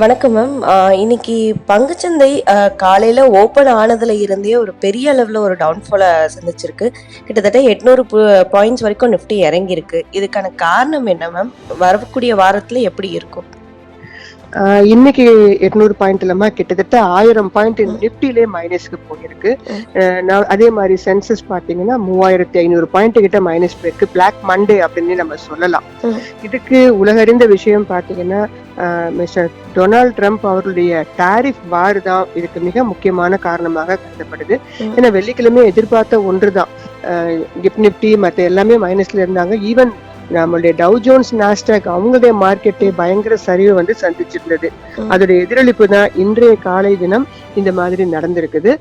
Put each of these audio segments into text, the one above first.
வணக்கம் மேம். இன்னைக்கு பங்குச்சந்தை காலையில் ஓப்பன் ஆனதுல இருந்தே ஒரு பெரிய அளவில் ஒரு டவுன்ஃபாலை சந்திச்சிருக்கு. கிட்டத்தட்ட எட்நூறு பாயிண்ட்ஸ் வரைக்கும் நிஃப்டி இறங்கியிருக்கு. இதுக்கான காரணம் என்ன மேம்? வரக்கூடிய வாரத்தில் எப்படி இருக்கும்? இன்னைக்கு எட்நூறு பாயிண்ட் இல்லாம கிட்டத்தட்ட ஆயிரம் பாயிண்ட் நிப்டிலே மைனஸ்க்கு போயிருக்கு. அதே மாதிரி சென்சஸ் பாத்தீங்கன்னா மூவாயிரத்தி ஐநூறு பாயிண்ட் கிட்ட மைனஸ் போயிருக்கு. பிளாக் மண்டே அப்படின்னு நம்ம சொல்லலாம். இதுக்கு உலகறிந்த விஷயம் பாத்தீங்கன்னா மிஸ்டர் டொனால்ட் ட்ரம்ப் அவருடைய டாரிஃப் வார் தான் இதுக்கு மிக முக்கியமான காரணமாக கருதப்படுது. ஏன்னா வெள்ளிக்கிழமை எதிர்பார்த்த ஒன்றுதான். கிப் நிப்டி மத்த எல்லாமே மைனஸ்ல இருந்தாங்க. ஈவன் நம்மளுடைய டவ் ஜோன்ஸ் நாஸ்டாக் அவங்களுடைய மார்க்கெட்டே பயங்கர சரிவு வந்து சந்திச்சிருந்தது. அதோட எதிரொலிப்பு தான் இன்றைய காலை தினம் இந்த மாதிரி நடந்திருக்குது.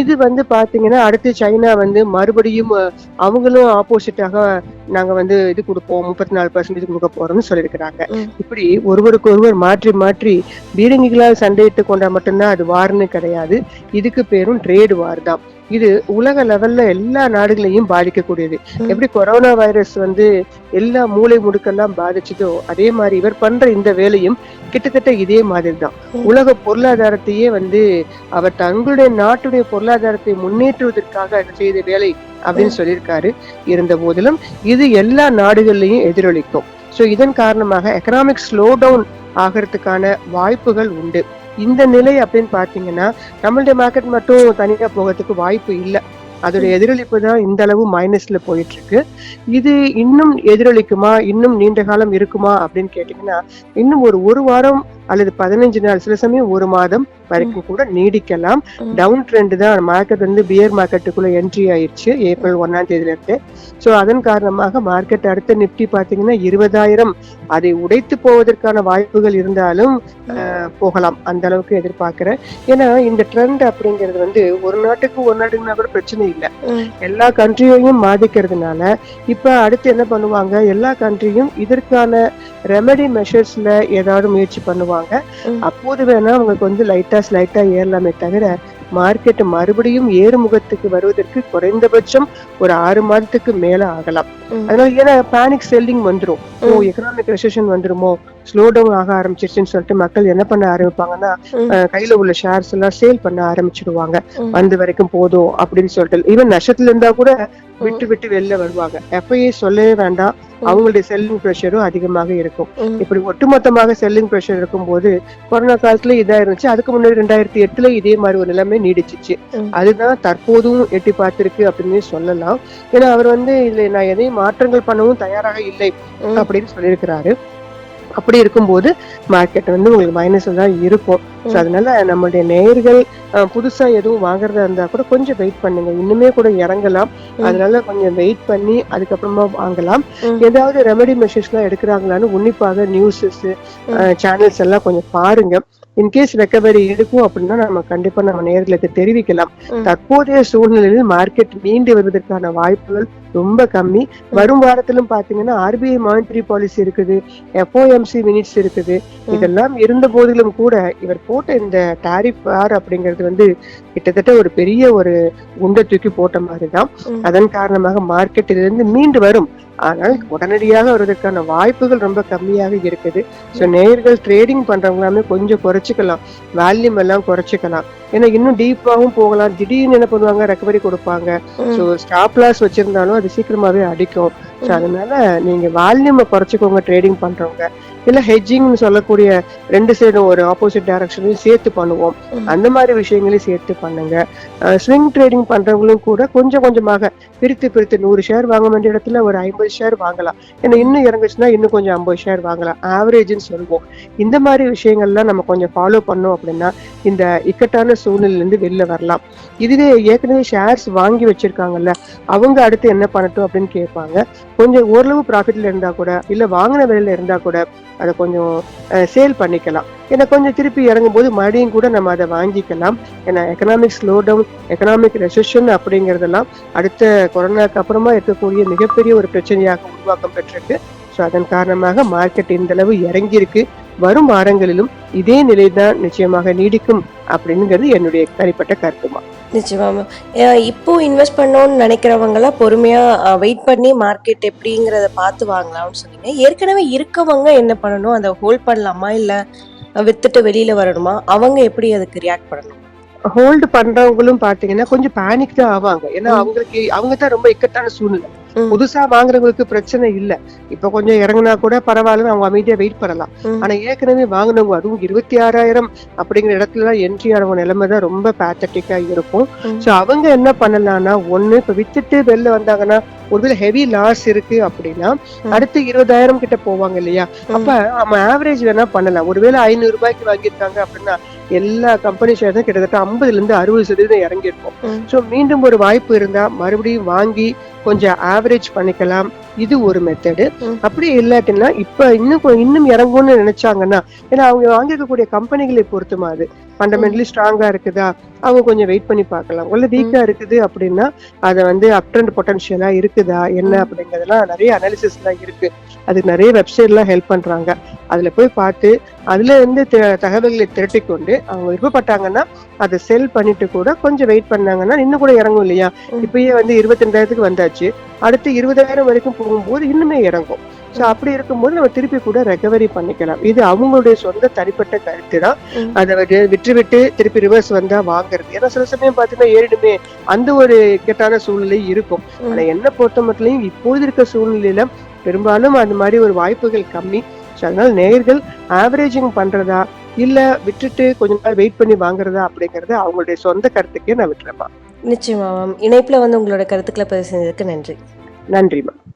இது வந்து பாத்தீங்கன்னா அடுத்து சைனா வந்து மறுபடியும் அவங்களும் ஆப்போசிட்டாக நாங்க வந்து இது கொடுப்போம். முப்பத்தி நாலு பர்சன்டேஜ் கொடுக்க போறோம்னு சொல்லியிருக்கிறாங்க. இப்படி ஒருவருக்கு ஒருவர் மாற்றி மாற்றி பீரங்கிகளால் சண்டையிட்டு கொண்டா மட்டும்தான் அது வார்னு கிடையாது. இதுக்கு பேரும் ட்ரேடு வார் தான். இது உலக லெவல்ல எல்லா நாடுகளையும் பாதிக்கக்கூடியது. எப்படி கொரோனா வைரஸ் வந்து எல்லா மூளை முடுக்கெல்லாம் பாதிச்சதோ அதே மாதிரி இவர் பண்ற இந்த வேலையும் கிட்டத்தட்ட இதே மாதிரி தான். உலக பொருளாதாரத்தையே வந்து அவர் தங்களுடைய நாட்டுடைய பொருளாதாரத்தை முன்னேற்றுவதற்காக செய்த வேலை அப்படின்னு சொல்லியிருக்காரு. இருந்த போதிலும் இது எல்லா நாடுகள்லயும் எதிரொலிக்கும். சோ இதன் காரணமாக எக்கனாமிக் ஸ்லோ டவுன் ஆகிறதுக்கான வாய்ப்புகள் உண்டு. இந்த நிலை அப்படின்னு பாத்தீங்கன்னா நம்மளுடைய மார்க்கெட் மட்டும் தனியா போகிறதுக்கு வாய்ப்பு இல்லை. அதோட எதிரொலிப்பு தான் இந்த அளவு மைனஸ்ல போயிட்டு இருக்கு இது இன்னும் எதிரொலிக்குமா? இன்னும் நீண்ட காலம் இருக்குமா? அப்படின்னு கேட்டீங்கன்னா இன்னும் ஒரு ஒரு வாரம் அல்லது பதினஞ்சு நாள் சில சமயம் ஒரு மாதம் வரைக்கும் கூட நீடிக்கலாம். டவுன் ட்ரெண்ட் தான். மார்க்கெட் வந்து பியர் மார்க்கெட்டுக்குள்ள என்ட்ரி ஆயிடுச்சு. ஏப்ரல் ஒன்னாம் தேதியில இருந்து ஸோ அதன் காரணமாக மார்க்கெட் அடுத்த நிப்டி பாத்தீங்கன்னா இருபதாயிரம். அதை உடைத்து போவதற்கான வாய்ப்புகள் இருந்தாலும் போகலாம். அந்த அளவுக்கு எதிர்பார்க்கிறேன். ஏன்னா இந்த ட்ரெண்ட் அப்படிங்கிறது வந்து ஒரு நாட்டுக்கு ஒரு நாட்டுக்குனா கூட பிரச்சனை இல்லை. எல்லா கண்ட்ரியையும் பாதிக்கிறதுனால இப்ப அடுத்து என்ன பண்ணுவாங்க? எல்லா கண்ட்ரியும் இதற்கான ரெமெடி மெஷர்ஸ்ல ஏதாவது முயற்சி பண்ணுவாங்க. அப்போது வேணா அவங்களுக்கு வந்து லைட்டா ஸ்லைட்டா ஏறலாமே தவிர மார்க்கெட் மறுபடியும் ஏறுமுகத்துக்கு வருவதற்கு குறைந்தபட்சம் ஒரு ஆறு மாதத்துக்கு மேல ஆகலாம். அதனால ஏன்னா பேனிக் செல்லிங் வந்துரும் ஓ. எக்கனாமிக் ரெசன் வந்துருமோ ஸ்லோ டவுன் ஆக ஆரம்பிச்சிருச்சுன்னு சொல்லிட்டு மக்கள் என்ன பண்ண ஆரம்பிப்பாங்கன்னா கையில உள்ள ஷேர்ஸ் எல்லாம் சேல் பண்ண ஆரம்பிச்சிடுவாங்க. வந்த வரைக்கும் போதும் அப்படின்னு சொல்லிட்டு. ஈவன் நஷ்டத்துல இருந்தா கூட விட்டு விட்டு வெளில வருவாங்க. எஃப்ஐஏ சொல்லவே வேண்டாம். அவங்களுடைய செல்லிங் ப்ரெஷரும் அதிகமாக இருக்கும். இப்படி ஒட்டுமொத்தமாக செல்லிங் ப்ரெஷர் இருக்கும்போது கொரோனா காலத்துல இதா இருந்துச்சு அதுக்கு முன்னாடி ரெண்டாயிரத்தி எட்டுல இதே மாதிரி ஒரு நிலைமை நீடிச்சிச்சு. அதுதான் தற்போதும் எட்டி பார்த்திருக்கு அப்படின்னு சொல்லலாம். ஏன்னா அவர் வந்து இதுல நான் எதையும் மாற்றங்கள் பண்ணவும் தயாராக இல்லை. அப்படின்னு சொல்லியிருக்கிறாரு. அப்படி இருக்கும்போது மார்க்கெட் வந்து உங்களுக்கு மைனஸ்ல தான் இருக்கும் ஸோ. அதனால நம்மளுடைய நேயர்கள் புதுசா எதுவும் வாங்குறதா இருந்தா கூட கொஞ்சம் வெயிட் பண்ணுங்க இன்னுமே கூட இறங்கலாம். அதனால கொஞ்சம் வெயிட் பண்ணி அதுக்கப்புறமா வாங்கலாம். ஏதாவது ரெமெடி மெஷர்ஸ் எல்லாம் எடுக்கிறாங்களான்னு உன்னிப்பாக நியூஸஸ் சேனல்ஸ் எல்லாம் கொஞ்சம் பாருங்க இன்கேஸ் ரெக்கவரி இருக்கும் அப்படின்னா நம்ம கண்டிப்பா நம்ம நேர்களுக்கு தெரிவிக்கலாம். தற்போதைய சூழ்நிலையில் மார்க்கெட் மீண்டு வருவதற்கான வாய்ப்புகள் ரொம்ப கம்மி வரும் வாரத்திலும் பாத்தீங்கன்னா ஆர்பிஐ மானிட்டரி பாலிசி இருக்குது எஃப்ஓஎம்சி மினிட்ஸ் இருக்குது. இதெல்லாம் இருந்த போதிலும் கூட இவர் போட்ட இந்த டாரிஃப் ஆர் அப்படிங்கிறது வந்து கிட்டத்தட்ட ஒரு பெரிய ஒரு குண்டை தூக்கி போட்ட மாதிரி தான் ம். அதன் காரணமாக மார்க்கெட் இருந்து மீண்டு வரும் ஆனால் உடனடியாக வருவதற்கான வாய்ப்புகள் ரொம்ப கம்மியாக இருக்குது. ஸோ நேயர்கள் ட்ரேடிங் பண்றவங்களாமே கொஞ்சம் குறைச்சிக்கலாம். வேல்யூம் எல்லாம் குறைச்சிக்கலாம். ஏன்னா இன்னும் டீப்பாகவும் போகலாம். திடீர்னு என்ன பண்ணுவாங்க? ரெக்கவரி கொடுப்பாங்க. ஸோ ஸ்டாப் லாஸ் வச்சிருந்தாலும் அது சீக்கிரமாவே அடிக்கும். ஸோ. அதனால நீங்க வால்யூமை குறைச்சிக்கோங்க ட்ரேடிங் பண்றவங்க. இல்ல ஹெட்ஜிங்னு சொல்லக்கூடிய ரெண்டு சைடும் ஒரு ஆப்போசிட் டைரக்ஷனையும் சேர்த்து பண்ணுவோம். அந்த மாதிரி விஷயங்களையும் சேர்த்து பண்ணுங்க. ஸ்விங் ட்ரேடிங் பண்றவங்களும் கூட கொஞ்சம் கொஞ்சமாக பிரித்து பிரித்து நூறு ஷேர் வாங்க வேண்டிய இடத்துல ஒரு ஐம்பது ஷேர் வாங்கலாம். ஏன்னா இன்னும் இறங்குச்சுன்னா இன்னும் கொஞ்சம் ஐம்பது ஷேர் வாங்கலாம். ஆவரேஜ்னு சொல்லுவோம். இந்த மாதிரி விஷயங்கள்லாம் நம்ம கொஞ்சம் ஃபாலோ பண்ணோம் அப்படின்னா இந்த இக்கட்டான சூழ்நிலையிலிருந்து வெளில வரலாம். இதுவே ஏற்கனவே ஷேர்ஸ் வாங்கி வச்சிருக்காங்கல்ல அவங்க அடுத்து என்ன பண்ணட்டும் அப்படின்னு கேட்பாங்க. கொஞ்சம் ஓரளவு ப்ராஃபிட்ல இருந்தா கூட இல்ல வாங்கின விலையில இருந்தா கூட அதை கொஞ்சம் சேல் பண்ணிக்கலாம். ஏன்னா கொஞ்சம் திருப்பி இறங்கும் போது மறுபடியும் கூட நம்ம அதை வாங்கிக்கலாம். ஏன்னா economic slow down economic recession அப்படிங்கறதெல்லாம் அடுத்த கொரோனாக்கு அப்புறமா இருக்கக்கூடிய மிகப்பெரிய ஒரு பிரச்சனையாக உருவாக்கம் பெற்றிருக்கு. ஸோ அதன் காரணமாக மார்க்கெட் இந்த அளவு இறங்கியிருக்கு. வரும் வாரங்களிலும் இதே நிலை தான் நிச்சயமாக நீடிக்கும் அப்படிங்கிறது என்னுடைய தனிப்பட்ட கருத்துமா. நிச்சயமா இப்போ இன்வெஸ்ட் பண்ணோம்னு நினைக்கிறவங்களாம் பொறுமையா வெயிட் பண்ணி மார்க்கெட் எப்படிங்கிறத பார்த்து வாங்கலாம்னு சொன்னீங்க. ஏற்கனவே இருக்கவங்க என்ன பண்ணணும்? அதை ஹோல்ட் பண்ணலாமா? இல்ல வித்துட்டு வெளியில வரணுமா? அவங்க எப்படி அதுக்கு ரியாக்ட் பண்ணணும்? ஹோல்டு பண்றவங்களும் பாத்தீங்கன்னா கொஞ்சம் பேனிக் தான் ஆவாங்க. ஏன்னா. அவங்களுக்கு அவங்க தான் ரொம்ப இக்கட்டான சூழ்நிலை. புதுசா வாங்குறவங்களுக்கு பிரச்சனை இல்ல. இப்ப கொஞ்சம் இறங்குனா கூட பரவாயில்ல அவங்க அமைதியா வெயிட் பண்ணலாம். ஆனா ஏற்கனவே வாங்கினவங்க அதுவும் இருபத்தி ஆறாயிரம் அப்படிங்கிற இடத்துல எல்லாம் என்ட்ரி ஆனவங்க நிலைமை தான் ரொம்ப பேத்தட்டிக்கா இருக்கும். சோ அவங்க என்ன பண்ணலாம்னா ஒண்ணு இப்ப வித்துட்டு வெளில வந்தாங்கன்னா ஒருவேளை ஹெவி லாஸ் இருக்கு அப்படின்னா. அடுத்து இருபதாயிரம் கிட்ட போவாங்க இல்லையா? அப்ப நம்ம ஆவரேஜ் வேணா பண்ணலாம். ஒருவேளை ஐநூறு ரூபாய்க்கு வாங்கியிருக்காங்க அப்படின்னா எல்லா கம்பெனி ஷேர்ஸும் கிட்டத்தட்ட ஐம்பதுல இருந்து அறுபது சதவீதம் இறங்கியிருக்கும். சோ மீண்டும் ஒரு வாய்ப்பு இருந்தா மறுபடியும் வாங்கி கொஞ்சம் ஆவரேஜ் பண்ணிக்கலாம். இது ஒரு மெத்தடு. அப்படி இல்லாட்டினா இப்ப இன்னும் இன்னும் இறங்கும்னு நினைச்சாங்கன்னா ஏன்னா அவங்க வாங்கியிருக்கக்கூடிய கம்பெனிகளை பொறுத்துமா அது? ஃபண்டமெண்டலி ஸ்ட்ராங்கா இருக்குதா? அவங்க கொஞ்சம் வெயிட் பண்ணி பார்க்கலாம். உள்ள வீக்கா இருக்குது அப்படின்னா அதை வந்து அப்ட்ரெண்ட் பொட்டன்ஷியலா இருக்குதா? என்ன. அப்படிங்கறதெல்லாம் நிறைய அனாலிசிஸ் எல்லாம் இருக்கு. அதுக்கு நிறைய வெப்சைட் எல்லாம் ஹெல்ப் பண்றாங்க. அதுல போய் பார்த்து அதுல இருந்து தகவல்களை திரட்டி கொண்டு அவங்க விருப்பப்பட்டாங்கன்னா அதை செல் பண்ணிட்டு கூட கொஞ்சம் வெயிட் பண்ணாங்கன்னா இன்னும் கூட இறங்கும் இல்லையா. இப்பயே வந்து இருபத்தி ரெண்டாயிரத்துக்கு வந்தாச்சு. அடுத்து இருபதாயிரம் வரைக்கும் போகும்போது இன்னுமே இறங்கும். சோ அப்படி இருக்கும்போது நம்ம திருப்பி கூட ரெக்கவரி பண்ணிக்கலாம். இது அவங்களுடைய சொந்த தனிப்பட்ட கருத்து தான். அதை விட்டு விட்டு திருப்பி ரிவர்ஸ் வந்தா வாங்குறது. ஏன்னா சில சமயம் பாத்தீங்கன்னா ஏறிடுமே. அந்த ஒரு இக்கட்டான சூழ்நிலை இருக்கும். ம். ஆனா என்ன பொறுத்த மட்டும் இப்போது இருக்க சூழ்நிலையில பெரும்பாலும் அந்த மாதிரி ஒரு வாய்ப்புகள் கம்மி. So, அதனால நேயர்கள் ஆவரேஜிங் பண்றதா? இல்ல விட்டுட்டு கொஞ்ச நாள் வெயிட் பண்ணி வாங்குறதா அப்படிங்கறது அவங்களுடைய சொந்த கருத்துக்கே நான் விட்டுறேன் நிச்சயமா மேம் இணைப்புல வந்து உங்களோட கருத்துக்களை பதிவு செஞ்சதுக்கு நன்றி. நன்றிமா